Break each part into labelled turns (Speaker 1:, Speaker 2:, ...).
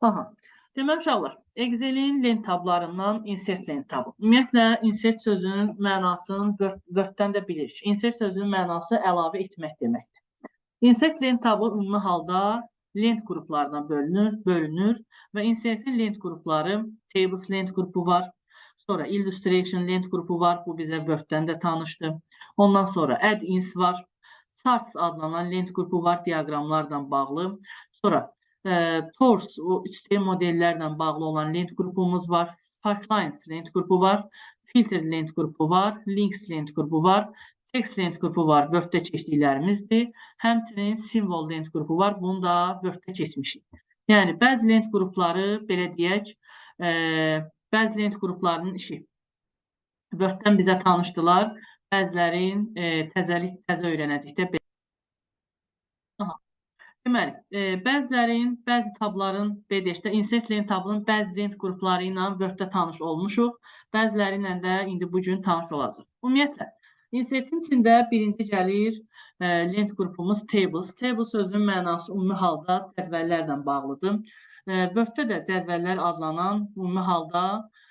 Speaker 1: Aha. Deməli uşaqlar, Excel-in lent tablarından insert lent tabı. Ümumiyyətlə insert sözünün mənasını Word- Word-dən də bilirik. Insert sözünün mənası əlavə etmək deməkdir. Insert lent tabı ümumi halda lent qruplarına bölünür, bölünür və insertin lent qrupları tables lent qrupu var. Sonra illustration lent qrupu var. Bu bizə Word-dən də tanışdır. Ondan sonra add-ins var. Charts adlanan lent qrupu var diaqramlarla bağlı. Sonra e, Tors, o 3D modellərlə bağlı olan lent qrupumuz var. Sparklines lent qrupu var. Filter lent qrupu var. Links lent qrupu var. Text lent qrupu var. Word-də keçdiklərimizdir. Həmçinin simvol lent qrupu var. Bunu da Word-də keçmişik. Yəni bəzi lent qrupları belə deyək, e, bəzi lent qruplarının işi Word-dən bizə tanışdılar. Bəzilərin e, təzəlik təzə öyrənəcəkdə belə. Deməli, e, bəzilərin, bəzi tabların BDŞ-də insert lent tabının bəzi lent qrupları ilə Word-də tanış olmuşuq. Bəziləri ilə də indi bu gün tanış olacağıq. Ümumiyyətlə, insertin içində birinci gəlir e, lent qrupumuz tables. Table sözünün mənası ümumi halda cədvəllərlə bağlıdır. E, Word-də də cədvəllər adlanan ümumi halda e,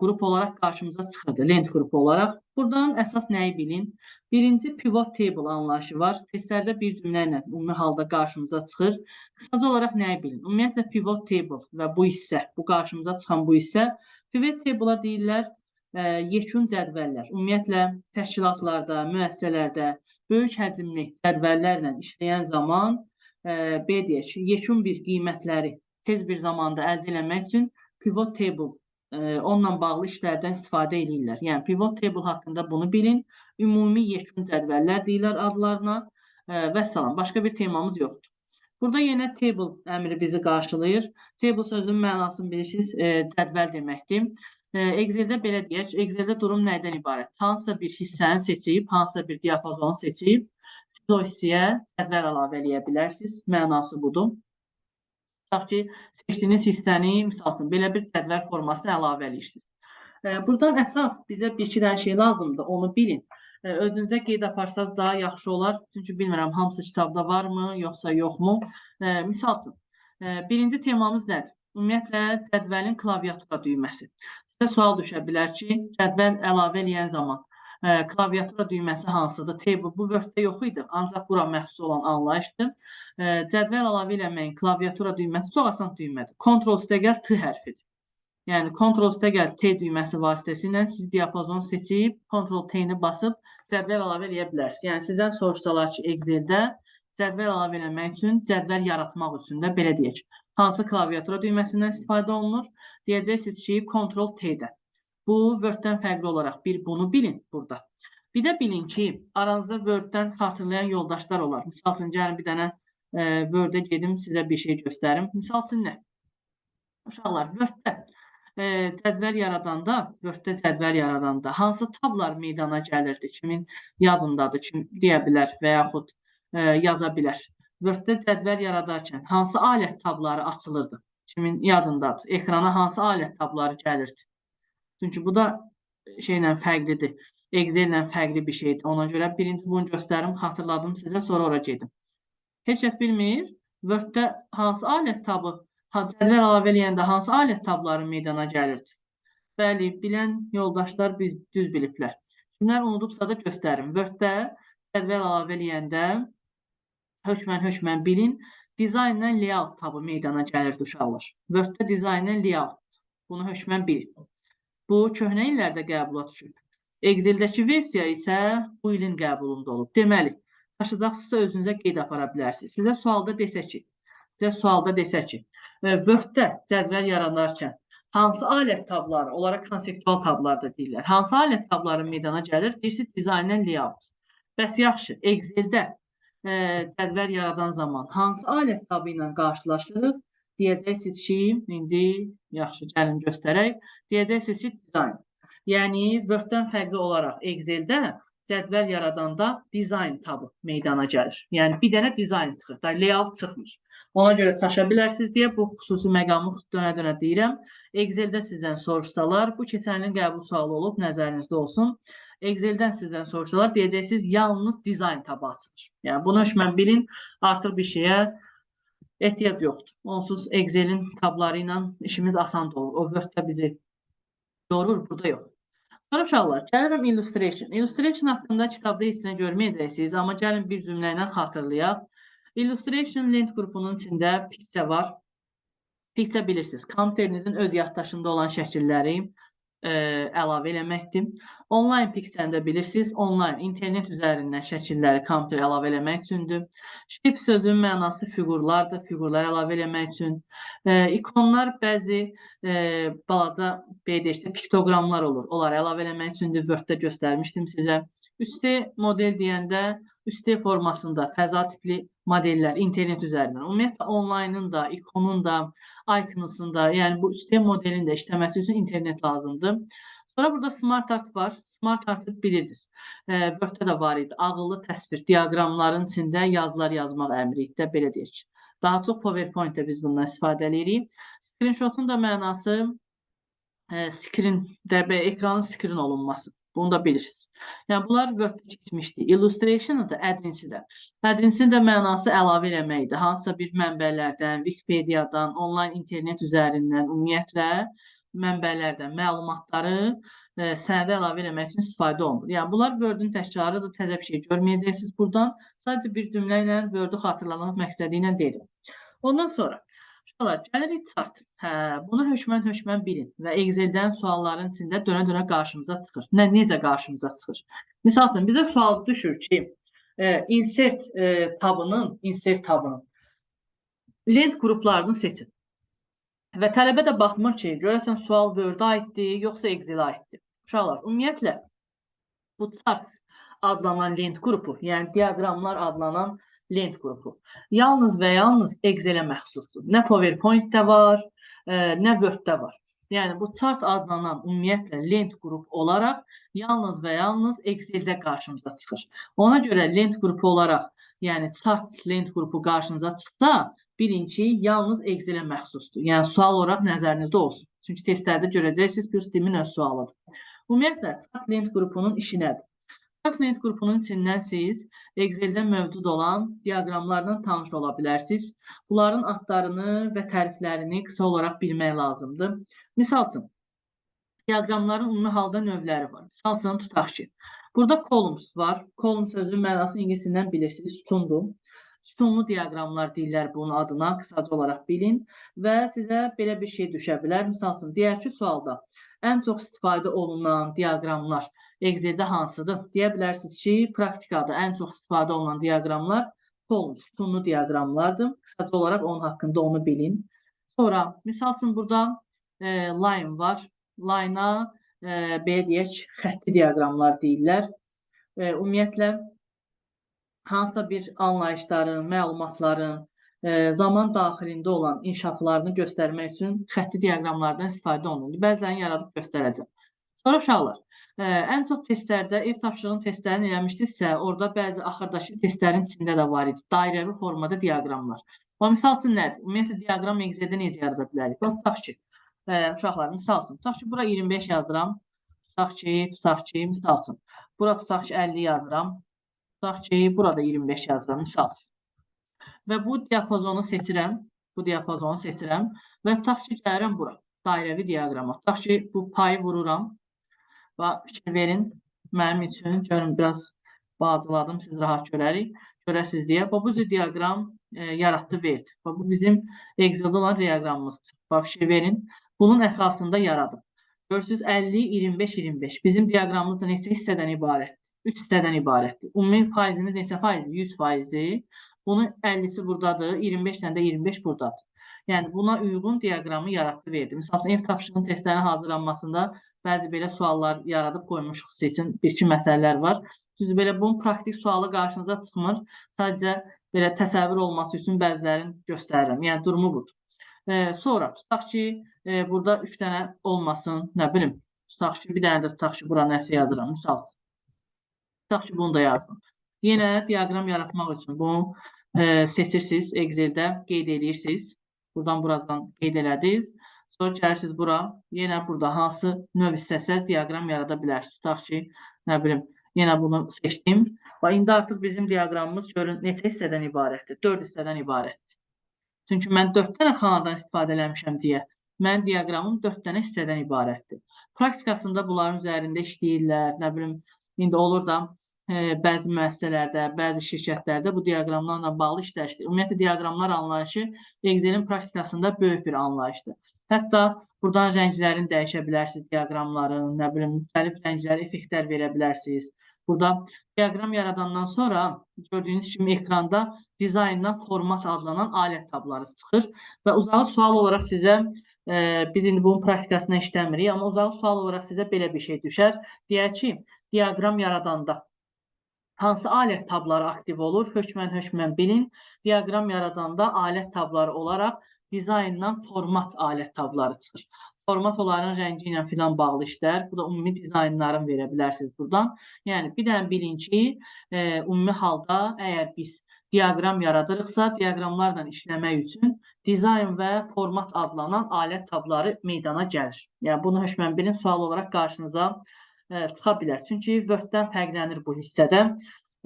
Speaker 1: qrup olaraq qarşımıza çıxırdı, lent qrupu olaraq. Buradan əsas nəyi bilin? Birinci pivot table anlayışı var. Testlərdə bir cümlə ilə ümumi halda qarşımıza çıxır. Qısaca olaraq nəyi bilin? Ümumiyyətlə pivot table və bu hissə, bu qarşımıza çıxan bu hissə pivot table-a deyirlər e, yekun cədvəllər. Ümumiyyətlə təşkilatlarda, müəssisələrdə böyük həcmli cədvəllərlə işləyən zaman e, B deyək, yekun bir qiymətləri tez bir zamanda əldə etmək üçün pivot table e, onunla bağlı işlərdən istifadə edirlər. Yəni pivot table haqqında bunu bilin. Ümumi yekun cədvəllər deyirlər adlarına e, və salam. Başqa bir temamız yoxdur. Burada yenə table əmri bizi qarşılayır. Table sözünün mənasını bilirsiniz, e, cədvəl deməkdir. E, Excel-də belə deyək, Excel-də durum nədən ibarət? Hansısa bir hissəni seçib, hansısa bir diapazonu seçib, siz o hissəyə cədvəl əlavə eləyə bilərsiniz. Mənası budur. Tutaq ki, seçdiyiniz hissəni, misal üçün, belə bir cədvəl formasına əlavə eləyirsiniz. E, Buradan əsas bizə bir iki dənə şey lazımdır, onu bilin. E, Özünüzə qeyd aparsanız daha yaxşı olar. Çünki bilmirəm hamısı kitabda varmı, yoxsa yoxmu. E, Misal üçün, e, birinci temamız nədir? Ümumiyyətlə, cədvəlin klaviatura düyməsi. Sizə sual düşə bilər ki, cədvəl əlavə eləyən zaman e, klaviatura düyməsi hansıdır? Table bu Word-də yox idi, ancaq bura məxsus olan anlayışdır. E, Cədvəl əlavə eləməyin klaviatura düyməsi çox asan düymədir. Ctrl üstə gəl T hərfidir. Yəni Ctrl üstə gəl T düyməsi vasitəsilə siz diapazonu seçib Ctrl T-ni basıb cədvəl əlavə eləyə bilərsiniz. Yəni sizdən soruşsalar ki, Excel-də cədvəl əlavə eləmək üçün, cədvəl yaratmaq üçün də belə deyək. Hansı klaviatura düyməsindən istifadə olunur? Deyəcəksiniz ki, Ctrl T-də. Bu Word-dən fərqli olaraq bir bunu bilin burada. Bir də bilin ki, aranızda Word-dən xatırlayan yoldaşlar olar. Misal üçün gəlin bir dənə e, Word-ə gedim sizə bir şey göstərim. Misal üçün nə? Uşaqlar, Word-də e, cədvəl yaradanda, Word-də cədvəl yaradanda hansı tablar meydana gəlirdi? Kimin yadındadır? Kim deyə bilər və yaxud e, yaza bilər. Word-də cədvəl yaradarkən hansı alət tabları açılırdı? Kimin yadındadır? Ekrana hansı alət tabları gəlirdi? Çünki bu da şeylə fərqlidir. Excel-lə fərqli bir şeydir. Ona görə birinci bunu göstərim, xatırladım sizə, sonra ora gedim. Heç kəs bilmir, Word-də hansı alət tabı, cədvəl əlavə eləyəndə hansı alət tabları meydana gəlirdi? Bəli, bilən yoldaşlar biz düz biliblər. Kimlər unudubsa da göstərim. Word-də cədvəl əlavə eləyəndə hökmən hökmən bilin, dizaynla layout tabı meydana gəlirdi uşaqlar. Word-də dizaynla layout. Bunu hökmən bilin. Bu köhnə illərdə qəbula düşüb. Excel-dəki versiya isə bu ilin qəbulunda olub. Deməli, daşıyacaqsınızsa özünüzə qeyd apara bilərsiniz. Sizə sualda desə ki, sizə sualda desə ki, e, Word-də cədvəl yaradarkən hansı alət tabları, onlara konseptual tablar da deyirlər. Hansı alət tabları meydana gəlir? Deyirsiniz dizayn and layout. Bəs yaxşı, Excel-də e, cədvəl yaradan zaman hansı alət tabı ilə qarşılaşırıq? Deyəcəksiniz ki, indi yaxşı gəlin göstərək. Deyəcəksiniz ki, dizayn. Yəni Word-dən fərqli olaraq Excel-də cədvəl yaradanda dizayn tabı meydana gəlir. Yəni bir dənə dizayn çıxır, da layout çıxmır. Ona görə çaşa bilərsiniz deyə bu xüsusi məqamı dönə-dönə deyirəm. Excel-də sizdən soruşsalar, bu keçən ilin qəbul sualı olub, nəzərinizdə olsun. Excel-dən sizdən soruşsalar, deyəcəksiniz yalnız dizayn tabı açılır. Yəni bunu hökmən bilin, artıq bir şeyə ehtiyac yoxdur. Onsuz Excel'in tabları ilə işimiz asan olur. O Word-də bizi yorur, burada yox. Sonra uşaqlar, gəlirəm illustration. Illustration haqqında kitabda heç nə görməyəcəksiniz, amma gəlin bir cümlə ilə xatırlayaq. Illustration lent qrupunun içində Pixel var. Pixel bilirsiniz, kompüterinizin öz yaddaşında olan şəkilləri ə, əlavə eləməkdir. Online Pixel də bilirsiniz, online internet üzərindən şəkilləri kompüter əlavə eləmək üçündür. Shape sözünün mənası fiqurlardır, fiqurlar əlavə eləmək üçün. Ə, ikonlar bəzi ə, balaca belə də piktoqramlar olur. Onları əlavə eləmək üçündür. Word-də göstərmişdim sizə. Üstə model deyəndə üstə formasında fəza tipli modellər internet üzərindən. Ümumiyyətlə onlaynın da, ikonun da, iconus'un da, yəni bu üstə modelin də işləməsi üçün internet lazımdır. Sonra burada Smart Art var. Smart Art'ı bilirsiniz. E, Word-də də var idi. Ağıllı təsvir, diaqramların içində yazılar yazmaq əmri idi də belə deyək. Daha çox PowerPoint-də biz bundan istifadə edirik. Screenshot'un da mənası e, screen, dəbə ekranın screen olunması. Bunu da bilirsiniz. Yəni bunlar Word-də keçmişdi. Illustration da ədvinçidir. Ədvincin də mənası əlavə eləməkdir. Hansısa bir mənbələrdən, Wikipediadan, onlayn internet üzərindən, ümumiyyətlə mənbələrdən məlumatları e, sənədə əlavə eləmək üçün istifadə olunur. Yəni bunlar Word-ün təkrarıdır, təzə bir şey görməyəcəksiniz burdan. Sadəcə bir cümlə ilə Word-ü xatırlamaq məqsədi ilə deyirəm. Ondan sonra Uşaqlar, gəlirik chart. Hə, bunu hökmən-hökmən bilin və Excel-dən sualların içində dönə-dönə qarşımıza çıxır. Nə necə qarşımıza çıxır? Məsəl üçün bizə sual düşür ki, e, insert e, tabının, insert tabının lent qruplarını seçin. Və tələbə də baxmır ki, görəsən sual Word-a aiddir, yoxsa Excel-ə aiddir. Uşaqlar, ümumiyyətlə bu charts adlanan lent qrupu, yəni diaqramlar adlanan lent qrupu. Yalnız və yalnız Excel-ə məxsusdur. Nə PowerPoint-də var, ə, nə Word-də var. Yəni bu chart adlanan ümumiyyətlə lent qrup olaraq yalnız və yalnız Excel-də qarşımıza çıxır. Ona görə lent qrupu olaraq, yəni chart lent qrupu qarşınıza çıxsa, bilin ki, yalnız Excel-ə məxsusdur. Yəni sual olaraq nəzərinizdə olsun. Çünki testlərdə görəcəksiniz, bu sistemin öz sualıdır. Ümumiyyətlə, chart lent qrupunun işi nədir? Lent qrupunun içindən siz Excel-də mövcud olan diaqramlarla tanış ola bilərsiniz. Bunların adlarını və təriflərini qısa olaraq bilmək lazımdır. Misal üçün, diaqramların ümumi halda növləri var. Misal üçün, tutaq ki, burada columns var. Column sözünün mənasını ingiliscəsindən bilirsiniz, sütundur. Sütunlu diaqramlar deyirlər bunun adına, qısaca olaraq bilin və sizə belə bir şey düşə bilər. Misal üçün, deyək ki, sualda ən çox istifadə olunan diaqramlar Excel-də hansıdır? Deyə bilərsiniz ki, praktikada ən çox istifadə olunan diaqramlar kolon, sütunlu diaqramlardır. Qısaca olaraq onun haqqında onu bilin. Sonra, misal üçün burada e, line var. Line-a e, belə deyək, xətti diaqramlar deyirlər. E, ümumiyyətlə, hansısa bir anlayışların, məlumatların, zaman daxilində olan inkişaflarını göstərmək üçün xətti diaqramlardan istifadə olunur. Bəzilərini yaradıb göstərəcəm. Sonra uşaqlar, ən çox testlərdə ev tapşırığının testlərini eləmişdinizsə, orada bəzi axırdakı testlərin içində də var idi. Dairəvi formada diaqramlar. O misal üçün nədir? Ümumiyyətlə diaqram Excel-də necə yarada bilərik? Tutaq ki, uşaqlar, misal üçün, tutaq ki, bura 25 yazıram. Tutaq ki, tutaq ki, misal üçün, bura tutaq ki, 50 yazıram. Tutaq ki, burada 25 yazıram, misal üçün və bu diapazonu seçirəm. Bu diapazonu seçirəm və tutaq ki, gəlirəm bura. Dairəvi diaqrama. Tutaq ki, bu payı vururam. Və fikir verin. Mənim üçün görün biraz bağcıladım, siz rahat görərik. Görəsiz deyə. Bu cür diaqram e, yaratdı Word. Bu bizim Excel-də olan diaqramımızdır. Bax fikir verin. Bunun əsasında yaradım. Görürsüz 50, 25, 25. Bizim diaqramımız da neçə hissədən ibarətdir? 3 hissədən ibarətdir. Ümumi faizimiz neçə faizdir? 100 faizdir. Bunun 50-si buradadır, 25 dənə də 25 buradadır. Yəni buna uyğun diaqramı yaratdı verdi. Məsələn, ev tapşırığının testlərinin hazırlanmasında bəzi belə suallar yaradıb qoymuşuq seçin bir-iki məsələlər var. Düz belə bunun praktik sualı qarşınıza çıxmır. Sadəcə belə təsəvvür olması üçün bəzilərini göstərirəm. Yəni durumu budur. E, sonra tutaq ki, e, burada 3 dənə olmasın, nə bilim. Tutaq ki, bir dənə də tutaq ki, bura nəsə yazıram, misal. Tutaq ki, bunu da yazdım. Yenə diaqram yaratmaq üçün bunu e, seçirsiniz Excel-də, qeyd edirsiniz. Buradan birazdan qeyd elədiniz. Sonra gəlirsiniz bura. Yenə burada hansı növ istəsəz diaqram yarada bilərsiniz. Tutaq ki, nə bilim, yenə bunu seçdim. Və indi artıq bizim diaqramımız görün neçə hissədən ibarətdir? 4 hissədən ibarətdir. Çünki mən 4 dənə xanadan istifadə eləmişəm deyə. Mənim diaqramım 4 dənə hissədən ibarətdir. Praktikasında bunların üzərində işləyirlər, nə bilim, indi olur da bəzi müəssisələrdə, bəzi şirkətlərdə bu diaqramlarla bağlı işlər işləyir. Ümumiyyətlə diaqramlar anlayışı Excel-in praktikasında böyük bir anlayışdır. Hətta buradan rənglərini dəyişə bilərsiniz diaqramların, nə bilim, müxtəlif rəngləri, effektlər verə bilərsiniz. Burada diaqram yaradandan sonra gördüyünüz kimi ekranda dizayndan format adlanan alət tabları çıxır və uzağı sual olaraq sizə e, biz indi bunun praktikasına işləmirik, amma uzağı sual olaraq sizə belə bir şey düşər. Deyək ki, diaqram yaradanda hansı alət tabları aktiv olur? Hökmən hökmən bilin. Diaqram yaradanda alət tabları olaraq dizayndan format alət tabları çıxır. Format onların rəngi ilə filan bağlı işlər. Bu da ümumi dizaynların verə bilərsiniz buradan. Yəni bir dənə bilin ki, e, ümumi halda əgər biz diaqram yaradırıqsa, diaqramlarla işləmək üçün dizayn və format adlanan alət tabları meydana gəlir. Yəni bunu hökmən bilin sual olaraq qarşınıza çıxa bilər. Çünki Word-dən fərqlənir bu hissədə.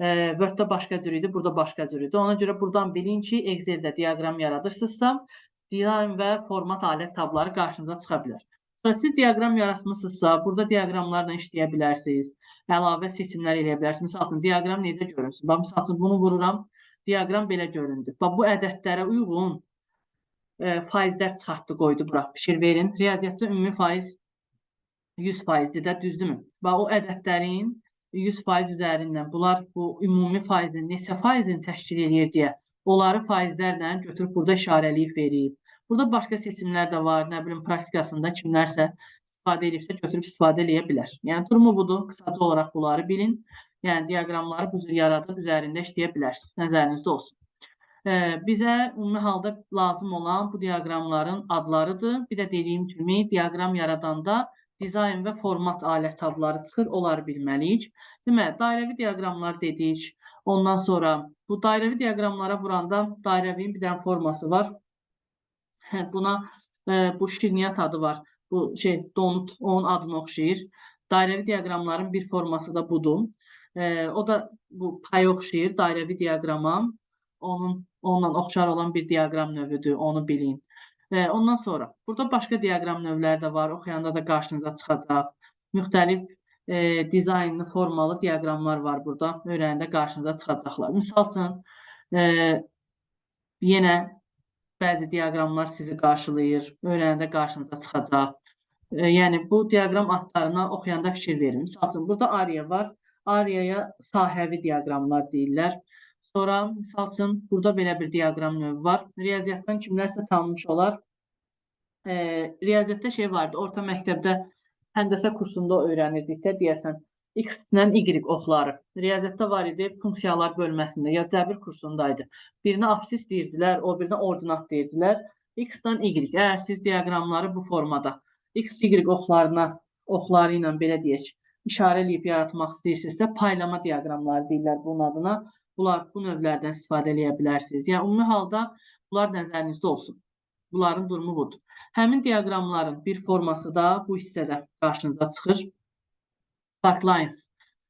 Speaker 1: Word-də başqa cür idi, burada başqa cür idi. Ona görə buradan bilin ki, Excel-də diaqram yaradırsınızsa, dizayn və format alət tabları qarşınıza çıxa bilər. Sonra siz diaqram yaratmısınızsa, burada diaqramlarla işləyə bilərsiniz. Əlavə seçimlər eləyə bilərsiniz. Məsəl üçün diaqram necə görünsün? Bax, məsəl üçün bunu vururam, diaqram belə göründü. Bax, bu ədədlərə uyğun e, faizlər çıxartdı, qoydu bura. Fikir verin. Riyaziyyatda ümumi faiz 100%-dir də, düzdürmü? Bax, o ədədlərin 100% üzərindən bunlar bu ümumi faizin neçə faizini təşkil edir deyə onları faizlərlə götürüb burada işarələyib verib. Burada başqa seçimlər də var. Nə bilim praktikasında kimlərsə istifadə edibsə götürüb istifadə eləyə bilər. Yəni durumu budur. Qısaca olaraq bunları bilin. Yəni diaqramları bu cür yaradıb üzərində işləyə bilərsiniz. Nəzərinizdə olsun. E, bizə ümumi halda lazım olan bu diaqramların adlarıdır. Bir də dediyim kimi diaqram yaradanda dizayn və format alət tabları çıxır, onları bilməliyik. Deməli, dairəvi diaqramlar dedik. Ondan sonra bu dairəvi diaqramlara vuranda dairəvinin bir dənə forması var. Hə, buna e, bu şirniyyat adı var. Bu şey donut onun adına oxşayır. Dairəvi diaqramların bir forması da budur. E, o da bu paya oxşayır dairəvi diaqrama. Onun onunla oxşar olan bir diaqram növüdür, onu bilin. E, ondan sonra burada başqa diaqram növləri də var. Oxuyanda da qarşınıza çıxacaq. Müxtəlif e, dizaynlı, formalı diaqramlar var burada. Öyrənəndə qarşınıza çıxacaqlar. Məsəl üçün e, yenə bəzi diaqramlar sizi qarşılayır, öyrənəndə qarşınıza çıxacaq. E, yəni bu diaqram adlarına oxuyanda fikir verin. Məsəl üçün burada Ariya var. Ariyaya sahəvi diaqramlar deyirlər. Sonra məsəl üçün burada belə bir diaqram növü var. Riyaziyyatdan kimlərsə tanımış olar. E, riyaziyyatda şey vardı, orta məktəbdə həndəsə kursunda öyrənirdik də deyəsən. X-lə Y oxları. Riyaziyyatda var idi, funksiyalar bölməsində ya cəbir kursundaydı. Birinə absis deyirdilər, o birinə ordinat deyirdilər. X-dan Y. Əgər siz diaqramları bu formada X, Y oxlarına, oxları ilə belə deyək, işarə eləyib yaratmaq istəyirsinizsə, paylama diaqramları deyirlər bunun adına. Bunlar bu növlərdən istifadə edə bilərsiniz. Yəni ümumi halda bunlar nəzərinizdə olsun. Bunların durumu budur. Həmin diaqramların bir forması da bu hissədə qarşınıza çıxır. Sparklines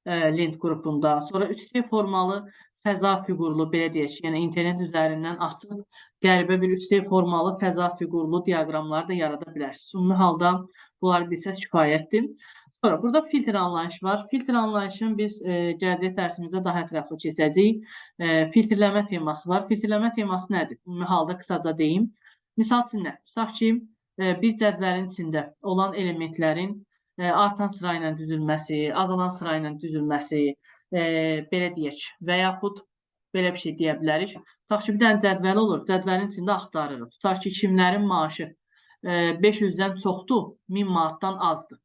Speaker 1: e, lent qrupunda, sonra 3D formalı fəza fiqurlu, belə deyək, yəni internet üzərindən açıb qəribə bir 3D formalı fəza fiqurlu diaqramlar da yarada bilərsiniz. Ümumi halda bunları bilsəz kifayətdir. Sonra burada filtr anlayışı var. Filtr anlayışını biz e, gələcək dərsimizdə daha ətraflı keçəcəyik. E, filtrləmə teması var. Filtrləmə teması nədir? Ümumi halda qısaca deyim. Misal üçün nə? Tutaq ki, e, bir cədvəlin içində olan elementlərin e, artan sıra ilə düzülməsi, azalan sıra ilə düzülməsi, e, belə deyək və yaxud belə bir şey deyə bilərik. Tutaq ki, bir dənə cədvəl olur, cədvəlin içində axtarırıq. Tutaq ki, kimlərin maaşı e, 500-dən çoxdur, 1000 manatdan azdır.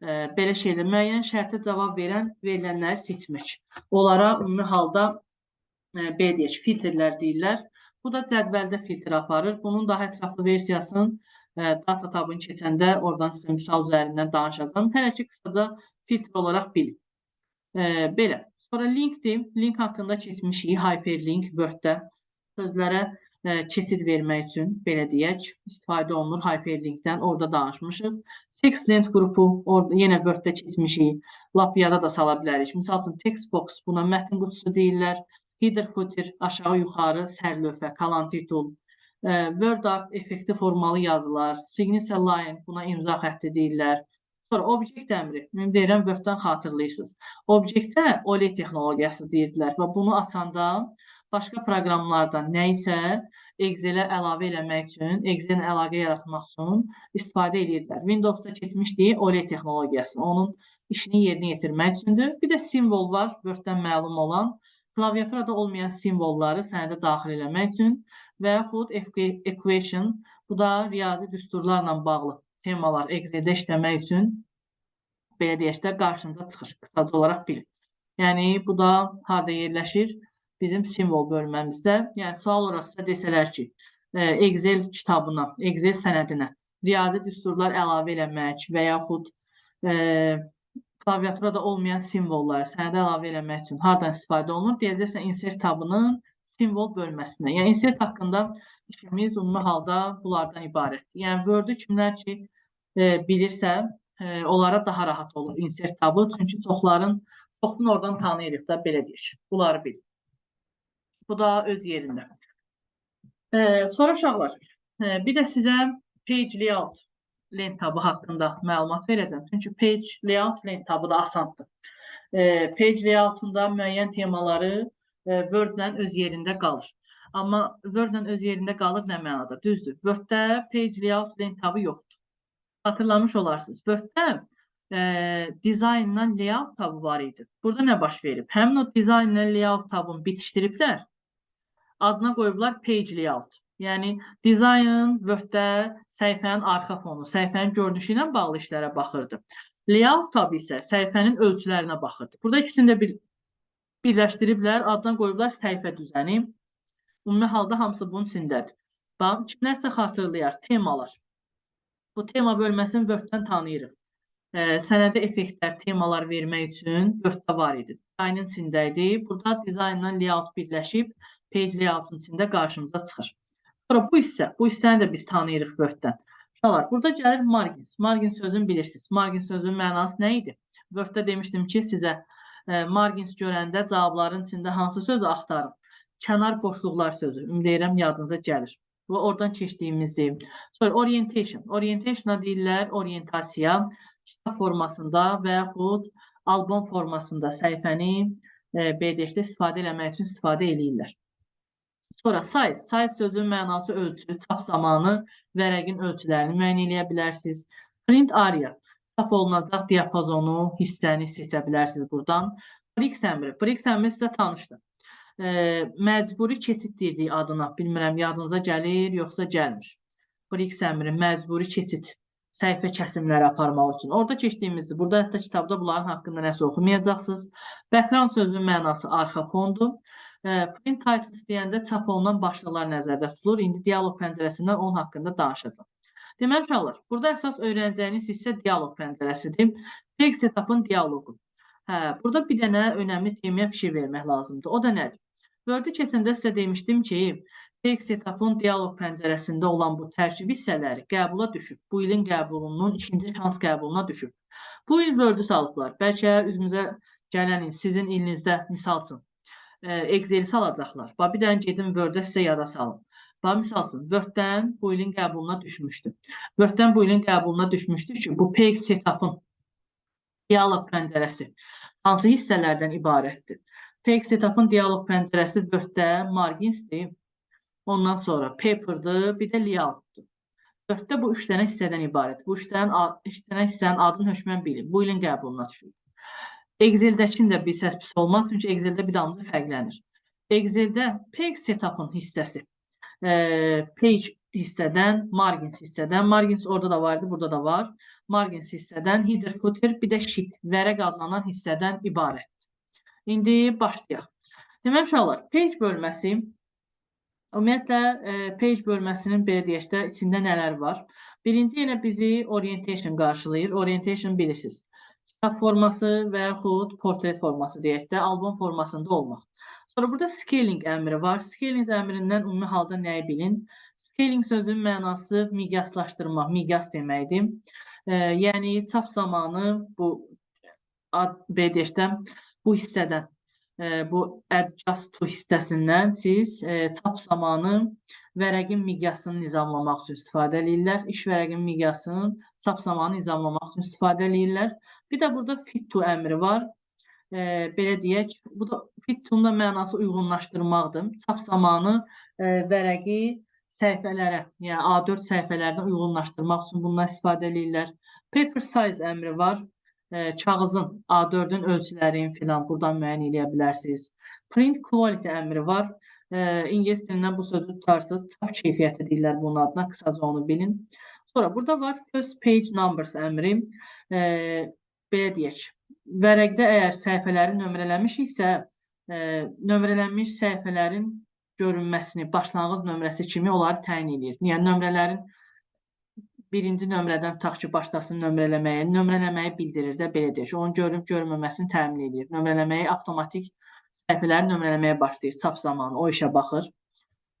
Speaker 1: Belə şeydə müəyyən şərtə cavab verən verilənləri seçmək. Onlara ümumi halda belə deyək, filtrlər deyirlər. Bu da cədvəldə filtr aparır. Bunun daha ətraflı versiyasını data tabını keçəndə oradan sizə misal üzərindən danışacağam. Hələ ki, qısaca filtr olaraq bilin. Belə. Sonra linkdir. Link haqqında keçmişik. Hyperlink Word-də sözlərə keçid vermək üçün belə deyək, istifadə olunur hyperlinkdən. Orada danışmışıq. TextLent qrupu orada yenə Word-də keçmişik. Lap yada da sala bilərik. Məsəl üçün textbox buna mətn qutusu deyirlər. Header footer aşağı yuxarı sərlövhə, kalan titul, word art effekti formalı yazılar, signature line buna imza xətti deyirlər. Sonra obyekt əmri. Mən deyirəm Word-dən xatırlayırsınız. Obyektə OLED texnologiyası deyirdilər və bunu açanda başqa proqramlardan nə isə Excel-ə əlavə eləmək üçün, Excel-ə əlaqə yaratmaq üçün istifadə edirdilər. Windows-da keçmişdi OLED texnologiyası. Onun işini yerinə yetirmək üçündür. Bir də simvol var, Word-dən məlum olan. Klaviaturada olmayan simvolları sənədə daxil eləmək üçün və yaxud equation, bu da riyazi düsturlarla bağlı temalar Excel-də işləmək üçün belə deyək də qarşınıza çıxır. Qısaca olaraq bilin. Yəni bu da harda yerləşir? Bizim simvol bölməmizdə. Yəni sual olaraq sizə desələr ki, e, Excel kitabına, Excel sənədinə riyazi düsturlar əlavə eləmək və yaxud e, klaviaturada olmayan simvolları sənədə əlavə eləmək üçün hardan istifadə olunur? Deyəcəksən insert tabının simvol bölməsinə. Yəni insert haqqında işimiz ümumi halda bunlardan ibarətdir. Yəni Word-ü kimlər ki e, bilirsə, e, onlara daha rahat olur insert tabı. Çünki çoxların çoxunu oradan tanıyırıq da belə deyək. Bunları bil. Bu da öz yerində. E, sonra uşaqlar, e, bir də sizə page layout lent tabı haqqında məlumat verəcəm. Çünki page layout lent tabı da asandır. E, page layoutunda müəyyən temaları e, Word-lə öz yerində qalır. Amma Word-lə öz yerində qalır nə mənada? Düzdür. Word-də page layout lent tabı yoxdur. Xatırlamış olarsınız. Word-də e, dizaynla layout tabı var idi. Burada nə baş verib? Həmin o dizaynla layout tabını bitişdiriblər. Adına qoyublar page layout. Yəni dizaynın Word-də səhifənin arxa fonu, səhifənin görünüşü ilə bağlı işlərə baxırdı. Layout tabı isə səhifənin ölçülərinə baxırdı. Burada ikisini də bir birləşdiriblər, adına qoyublar səhifə düzəni. Ümumi halda hamısı bunun içindədir. Bax, kimlərsə xatırlayar, temalar. Bu tema bölməsini Word-dən tanıyırıq. E, sənədə effektlər, temalar vermək üçün Word-də var idi. Dizaynın içində idi. Burada dizaynla layout birləşib page layoutun içində qarşımıza çıxır. Sonra bu hissə, bu hissəni də biz tanıyırıq Word-dən. Uşaqlar, burada gəlir margins. Margin sözünü bilirsiniz. Margin sözünün mənası nə idi? Word-də demişdim ki, sizə e, margins görəndə cavabların içində hansı sözü axtarın kənar boşluqlar sözü. Ümid edirəm yadınıza gəlir. Və oradan keçdiyimizdir. Sonra orientation. Orientationa deyirlər orientasiya formasında və yaxud albom formasında səhifəni e, BDŞ-də istifadə eləmək üçün istifadə eləyirlər. Sonra size. Size sözünün mənası ölçü, çap zamanı vərəqin ölçülərini müəyyən edə bilərsiniz. Print area. Çap olunacaq diapazonu, hissəni seçə bilərsiniz buradan. Brix əmri. Brix əmri sizə tanışdır e, məcburi keçid deyirdik adına. Bilmirəm yadınıza gəlir, yoxsa gəlmir. Brix əmri məcburi keçid səhifə kəsimləri aparmaq üçün. Orada keçdiyimizdir. Burada hətta kitabda bunların haqqında nəsə oxumayacaqsınız. Background sözünün mənası arxa fondur. E, print titles deyəndə çap olunan başlıqlar nəzərdə tutulur. İndi dialoq pəncərəsindən onun haqqında danışacağam. Deməli uşaqlar, burada əsas öyrənəcəyiniz hissə dialoq pəncərəsidir. Page setup'ın dialoqu. Hə, burada bir dənə önəmli temaya fikir vermək lazımdır. O da nədir? Word-i keçəndə sizə demişdim ki, Text Setup'un dialoq pəncərəsində olan bu tərkib hissələri qəbula düşüb. Bu ilin qəbulunun ikinci şans qəbuluna düşüb. Bu il Word-ü salıblar. Bəlkə üzümüzə gələn il sizin ilinizdə misal üçün Excel-i salacaqlar. Bax bir dənə gedim Word-ə sizə yada salım. Bax misal üçün Word-dən bu ilin qəbuluna düşmüşdü. Word-dən bu ilin qəbuluna düşmüşdü ki, bu Page Setup'ın dialoq pəncərəsi hansı hissələrdən ibarətdir? Page Setup'ın dialoq pəncərəsi Word-də marginsdir. Ondan sonra paper'dır, bir də layout'dur. Word-də bu üç dənə hissədən ibarət. Bu üç dənə, üç dənə hissənin adını hökmən bilin. Bu ilin qəbuluna düşür. Excel-dəkini də bilsəz pis olmaz, çünki Excel-də bir damcı fərqlənir. Excel-də Page Setup'ın hissəsi e, Page hissədən, Margins hissədən, Margins orada da vardı, burada da var. Margins hissədən, Header, Footer, bir də Sheet, vərəq adlanan hissədən ibarət. İndi başlayaq. Deməli uşaqlar, page bölməsi ümumiyyətlə e, page bölməsinin belə deyək də içində nələr var? Birinci yenə bizi orientation qarşılayır. Orientation bilirsiniz. Kitab forması və yaxud portret forması deyək də albom formasında olmaq. Sonra burada scaling əmri var. Scaling əmrindən ümumi halda nəyi bilin? Scaling sözünün mənası miqyaslaşdırmaq, miqyas deməkdir. E, yəni çap zamanı bu BDŞ-dən bu hissədən bu adjust to hissəsindən siz e, çap zamanı vərəqin miqyasını nizamlamaq üçün istifadə edirlər. İş vərəqinin miqyasının çap zamanı nizamlamaq üçün istifadə edirlər. Bir də burada fit to əmri var. E, belə deyək, bu da fit to-nun da mənası uyğunlaşdırmaqdır. Çap zamanı e, vərəqi səhifələrə, yəni A4 səhifələrinə uyğunlaşdırmaq üçün bundan istifadə edirlər. Paper size əmri var. Kağızın A4-ün ölçülərini filan buradan müəyyən edə bilərsiniz. Print quality əmri var. İngilis dilindən bu sözü tutarsınız. Çap keyfiyyəti deyirlər bunun adına. Qısaca onu bilin. Sonra burada var first page numbers əmri. Belə deyək. Vərəqdə əgər səhifələri nömrələmişiksə, e, nömrələnmiş səhifələrin görünməsini başlanğıc nömrəsi kimi onları təyin edir. Yəni nömrələrin birinci nömrədən tutaq ki, başlasın nömrələməyə, nömrələməyi bildirir də belə deyək. Onun görünüb görünməməsini təmin edir. Nömrələməyi avtomatik səhifələri nömrələməyə başlayır çap zamanı. O işə baxır.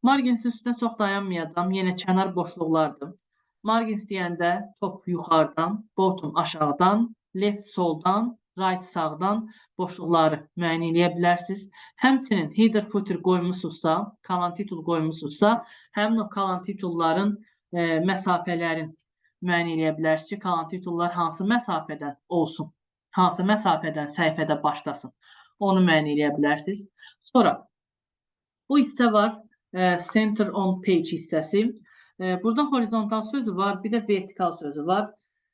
Speaker 1: Margins üstünə çox dayanmayacağam. Yenə kənar boşluqlardır. Margins deyəndə top yuxarıdan, bottom aşağıdan, left soldan, right sağdan boşluqları müəyyən edə bilərsiniz. Həmçinin header footer qoymusunuzsa, kalan titul qoymusunuzsa, həmin o kalan titulların e, məsafələrin müəyyən edə bilərsiniz ki, kalan titullar hansı məsafədən olsun, hansı məsafədən səhifədə başlasın. Onu müəyyən edə bilərsiniz. Sonra bu hissə var, e, center on page hissəsi. E, burada horizontal sözü var, bir də vertikal sözü var.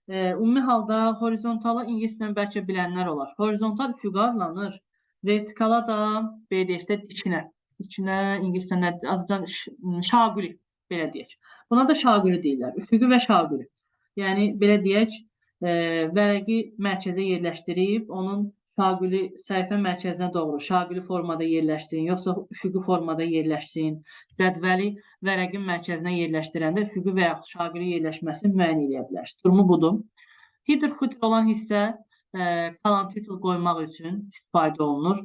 Speaker 1: E, ümumi halda horizontalı ingiliscə bəlkə bilənlər olar. Horizontal üfüqə adlanır. Vertikala da BDF-də dikinə. Dikinə ingiliscə nə azdan şaguli belə deyək. Buna da şaguli deyirlər. Üfüqi və şaguli. Yəni belə deyək, e, vərəqi mərkəzə yerləşdirib onun şaguli səhifə mərkəzinə doğru şaguli formada yerləşsin, yoxsa üfüqi formada yerləşsin. Cədvəli vərəqin mərkəzinə yerləşdirəndə üfüqi və yaxud şaguli yerləşməsini müəyyən edə bilərsiniz. Durumu budur. Footer olan hissə e, kalan titul qoymaq üçün istifadə olunur.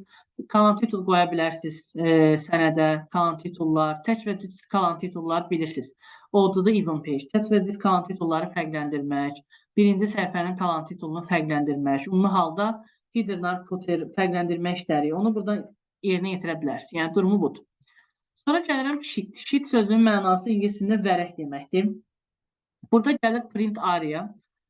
Speaker 1: Kalan titul qoya bilərsiniz e, sənədə, kalan titullar, tək və cüt kalan titullar bilirsiniz. Oldu even page, tək və cüt kalan titulları fərqləndirmək, birinci səhifənin kalan titulunu fərqləndirmək. Ümumi halda headerlar, footer fərqləndirmə işləri. Onu buradan yerinə yetirə bilərsiniz. Yəni durumu budur. Sonra gəlirəm sheet. Sheet sözünün mənası ingiliscəsində vərəq deməkdir. Burada gəlir print area.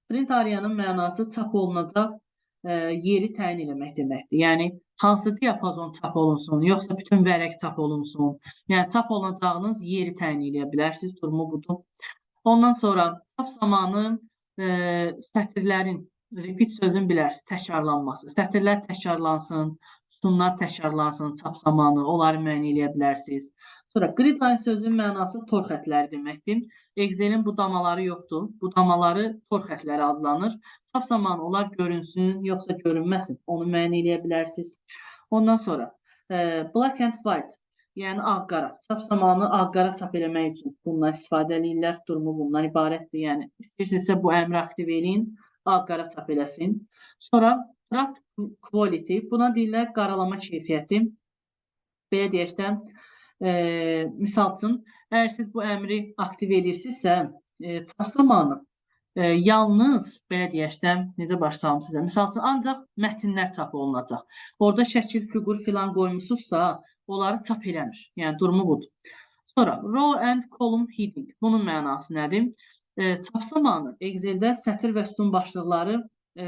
Speaker 1: Print areanın mənası çap olunacaq yeri təyin etmək deməkdir. Yəni hansı diapazon çap olunsun, yoxsa bütün vərəq çap olunsun. Yəni çap olunacağınız yeri təyin edə bilərsiniz. Durumu budur. Ondan sonra çap zamanı e, sətirlərin repeat sözün bilərsiniz, təkrarlanması. Sətirlər təkrarlansın, sütunlar təkrarlansın çap zamanı, onları müəyyən edə bilərsiniz. Sonra gridline sözünün mənası tor xətləri deməkdir. Excelin budamaları yoxdur. Budamaları tor xətləri adlanır. Çap zamanı onlar görünsün, yoxsa görünməsin, onu müəyyən edə bilərsiniz. Ondan sonra e, black and white, yəni ağ-qara. Çap zamanı ağ-qara çap eləmək üçün bundan istifadə edirlər. Durumu bundan ibarətdir. Yəni istəyirsinizsə bu əmri aktiv eləyin ağ-qara çap eləsin. Sonra draft quality, buna deyirlər qaralama keyfiyyəti. Belə deyək də, e, misal üçün, əgər siz bu əmri aktiv edirsinizsə, e, çap zamanı e, yalnız belə deyək də, necə başlayalım sizə? Misal üçün, ancaq mətnlər çap olunacaq. Orada şəkil, fiqur filan qoymusunuzsa, onları çap eləmir. Yəni durumu budur. Sonra row and column heading. Bunun mənası nədir? e, çap zamanı Excel-də sətir və sütun başlıqları e,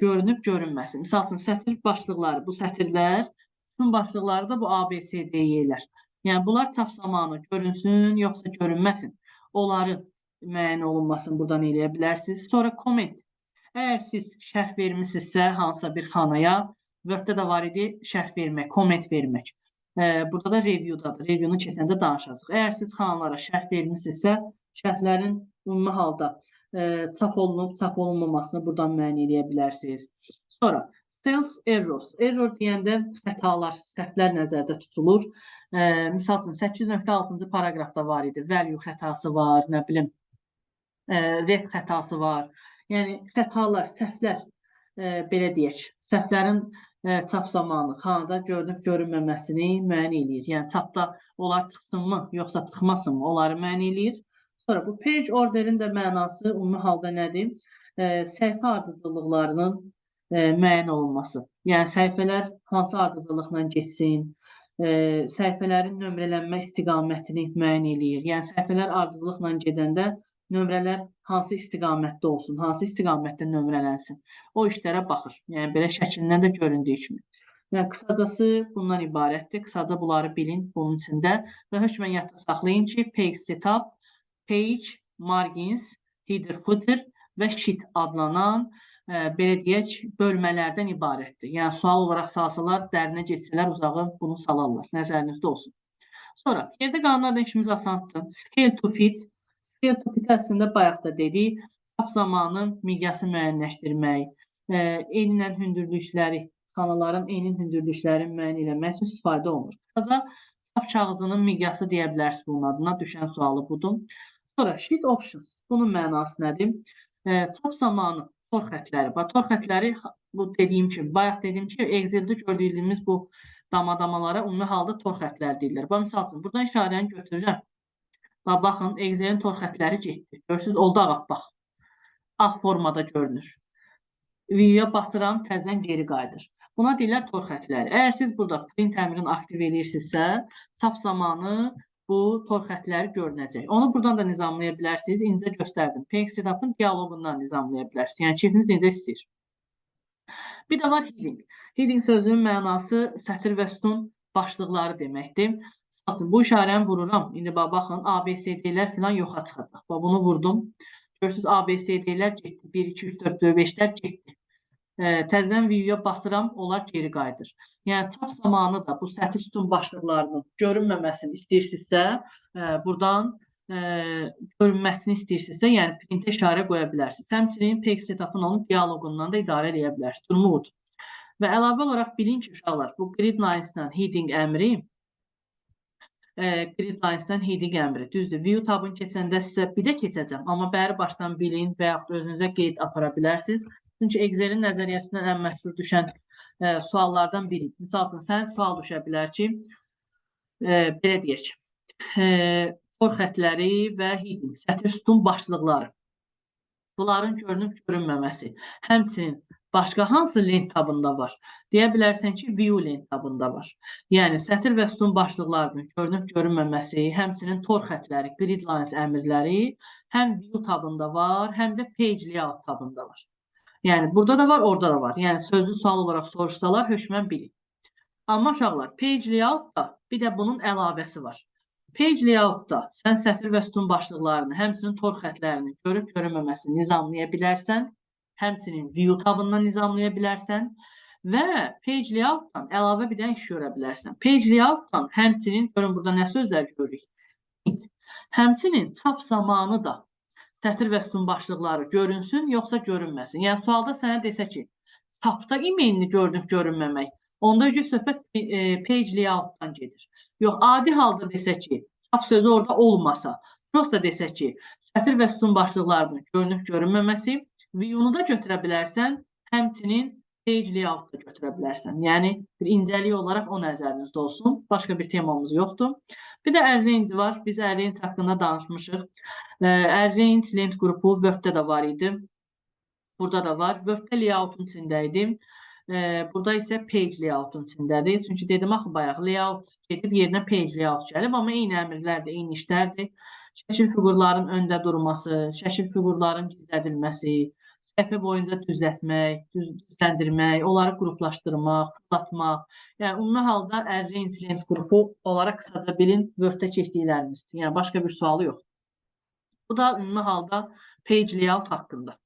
Speaker 1: görünüb görünməsin. Məsəl üçün sətir başlıqları, bu sətirlər, sütun başlıqları da bu ABCD-yələr. Yəni bunlar çap zamanı görünsün, yoxsa görünməsin. Onları müəyyən olunmasını buradan eləyə bilərsiniz. Sonra comment. Əgər siz şərh vermisinizsə hansısa bir xanaya, Word-də də var idi şərh vermək, comment vermək. E, burada da review-dadır. Review-nu keçəndə danışacağıq. Əgər siz xanalara şərh vermisinizsə, şərhlərin ümumi halda e, çap olunub, çap olunmamasını buradan müəyyən edə bilərsiniz. Sonra sales errors. Error deyəndə xətalar, səhvlər nəzərdə tutulur. E, misal üçün 8.6-cı paraqrafda var idi. Value xətası var, nə bilim, e, ref xətası var. Yəni xətalar, səhvlər e, belə deyək. Səhvlərin e, çap zamanı xanada görünüb görünməməsini müəyyən eləyir. Yəni çapda onlar çıxsınmı, yoxsa çıxmasınmı, onları müəyyən eləyir. Sonra bu page orderin də mənası ümumi halda nədir? E, səhifə ardıcıllıqlarının e, müəyyən olunması. Yəni səhifələr hansı ardıcıllıqla getsin, e, səhifələrin nömrələnmə istiqamətini müəyyən eləyir. Yəni səhifələr ardıcıllıqla gedəndə nömrələr hansı istiqamətdə olsun, hansı istiqamətdə nömrələnsin. O işlərə baxır. Yəni belə şəklindən də göründüyü kimi. Yəni qısacası bundan ibarətdir. Qısaca bunları bilin bunun içində və hökmən yadda saxlayın ki, page setup, page, margins, header footer və sheet adlanan e, belə deyək bölmələrdən ibarətdir. Yəni sual olaraq salsalar, dərinə getsələr uzağı bunu salarlar. Nəzərinizdə olsun. Sonra yerdə qalanlardan işimiz asandır. Scale to fit. Scale to fit əslində bayaq da dedik. Çap zamanı miqyası müəyyənləşdirmək, e, enlə hündürlükləri xanaların eyni hündürlüklərini müəyyən etmək üçün istifadə olunur. Qısaca saf kağızının miqyası deyə bilərsiniz bunun adına. Düşən sualı budur. Sonra sheet options. Bunun mənası nədir? E, çap zamanı tor xətləri. Bax, tor xətləri bu dediyim kimi, bayaq dediyim ki, Excel-də gördüyümüz bu damadamalara ümumi halda tor xətlər deyilir. Bax, misal üçün, buradan işarəni götürürəm. Bax, baxın, Excel-in tor xətləri getdi. Görürsünüz, oldu ağappaq. Ağ formada görünür. View-ya basıram, təzədən geri qayıdır. Buna deyirlər tor xətləri. Əgər siz burada print əmrini aktiv edirsinizsə, çap zamanı bu tor xətləri görünəcək. Onu buradan da nizamlaya bilərsiniz. İncə göstərdim. Page setup'ın dialoqundan nizamlaya bilərsiniz. Yəni keyfiniz necə istəyir. Bir də var heading. Heading sözünün mənası sətir və sütun başlıqları deməkdir. Məsələn, bu işarəni vururam. İndi bax baxın, ABCD-lər filan yoxa çıxacaq. Bax bunu vurdum. Görürsüz ABCD-lər getdi. 1 2 3 4 5-lər getdi e, təzədən view-ya basıram, onlar geri qayıdır. Yəni çap zamanı da bu sətir sütun başlıqlarının görünməməsini istəyirsinizsə, e, buradan e, görünməsini istəyirsinizsə, yəni printə işarə qoya bilərsiniz. Həmçinin page setup-ın onun dialoqundan da idarə edə bilərsiniz. Budur. Və əlavə olaraq bilin ki, uşaqlar, bu grid lines-dan heading əmri e, grid lines-dan heading əmri. Düzdür, view tabını keçəndə sizə bir də keçəcəm, amma bəri başdan bilin və yaxud özünüzə qeyd apara bilərsiniz. Çünki Excel-in nəzəriyyəsindən ən məşhur düşən e, suallardan biri. Misal üçün, sən sual düşə bilər ki, e, belə deyək, e, for xətləri və heading, sətir sütun başlıqları. Bunların görünüb görünməməsi. Həmçinin başqa hansı lent tabında var? Deyə bilərsən ki, view lent tabında var. Yəni sətir və sütun başlıqlarının görünüb görünməməsi, həmçinin tor xətləri, grid lines əmrləri həm view tabında var, həm də page layout tabında var. Yəni burada da var, orada da var. Yəni sözlü sual olaraq soruşsalar hökmən bilin. Amma uşaqlar, page layout-da bir də bunun əlavəsi var. Page layout-da sən sətir və sütun başlıqlarını, həmçinin tor xətlərini görüb görünməməsini nizamlaya bilərsən, həmçinin view tabından nizamlaya bilərsən və page layout-dan əlavə bir dənə iş görə bilərsən. Page layout-dan həmçinin, görün burada nə sözlər görürük? Həmçinin çap zamanı da sətir və sütun başlıqları görünsün, yoxsa görünməsin. Yəni sualda sənə desə ki, sapda emailini görünüb görünməmək, onda ki söhbət e, page layout-dan gedir. Yox, adi halda desə ki, sap sözü orada olmasa, prosta desə ki, sətir və sütun başlıqlarının görünüb görünməməsi, view-nu da götürə bilərsən, həmçinin page layout da götürə bilərsən. Yəni bir incəlik olaraq o nəzərinizdə olsun. Başqa bir temamız yoxdur. Bir də Arrange var. Biz Arrange haqqında danışmışıq. Arrange lent qrupu Word-də də var idi. Burada da var. Word-də layoutun içində idi. Burada isə page layoutun içindədir. Çünki dedim axı bayaq layout gedib yerinə page layout gəlib, amma eyni əmrlərdir, eyni işlərdir. Şəkil fiqurların öndə durması, şəkil fiqurların gizlədilməsi, səhifə boyunca düzəltmək, düz düzləndirmək, onları qruplaşdırmaq, fırlatmaq. Yəni ümumi halda Arrange Lent qrupu olaraq qısaca bilin Word-də keçdiklərinizdir. Yəni başqa bir sualı yox. Bu da ümumi halda page layout haqqında.